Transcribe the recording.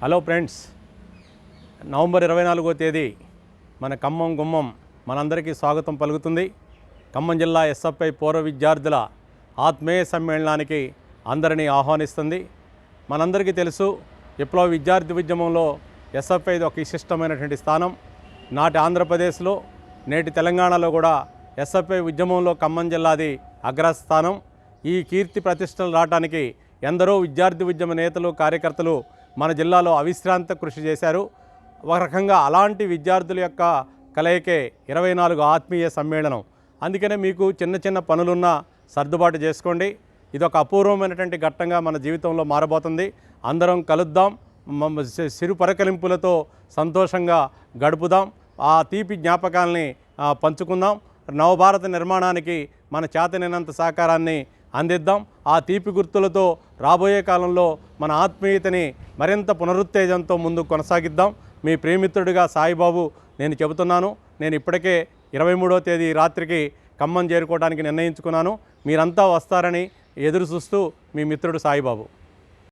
Hello friends November ఇరవై నాలుగో తేదీ మన ఖమ్మం గుమ్మం మనందరికీ స్వాగతం పలుకుతుంది. ఖమ్మం జిల్లా ఎస్ఎఫ్ఐ పూర్వ విద్యార్థుల ఆత్మీయ సమ్మేళనానికి అందరినీ ఆహ్వానిస్తుంది. మనందరికీ తెలుసు విప్లవ విద్యార్థి ఉద్యమంలో ఎస్ఎఫ్ఐది ఒక విశిష్టమైనటువంటి స్థానం. నాటి ఆంధ్రప్రదేశ్లో నేటి తెలంగాణలో కూడా ఎస్ఎఫ్ఐ ఉద్యమంలో ఖమ్మం జిల్లాది అగ్రస్థానం. ఈ కీర్తి ప్రతిష్టలు రావడానికి ఎందరో విద్యార్థి ఉద్యమ నేతలు కార్యకర్తలు మన జిల్లాలో అవిశ్రాంత కృషి చేశారు. ఒక రకంగా అలాంటి విద్యార్థుల యొక్క కలయికే ఇరవై నాలుగు ఆత్మీయ సమ్మేళనం. అందుకనే మీకు చిన్న చిన్న పనులున్నా సర్దుబాటు చేసుకోండి. ఇదొక అపూర్వమైనటువంటి ఘట్టంగా మన జీవితంలో మారబోతుంది. అందరం కలుద్దాం. సిరు పరకలింపులతో సంతోషంగా గడుపుదాం. ఆ తీపి జ్ఞాపకాల్ని పంచుకుందాం. నవభారత నిర్మాణానికి మన చేతనైనంత సహకారాన్ని అందిద్దాం. ఆ తీపి గుర్తులతో రాబోయే కాలంలో మన ఆత్మీయతని మరింత పునరుత్తేజంతో ముందుకు కొనసాగిద్దాం. మీ ప్రేమిత్రుడిగా సాయిబాబు నేను చెబుతున్నాను నేను ఇప్పటికే ఇరవై మూడో తేదీ రాత్రికి ఖమ్మం చేరుకోవడానికి నిర్ణయించుకున్నాను. మీరంతా వస్తారని ఎదురు చూస్తూ మీ మిత్రుడు సాయిబాబు.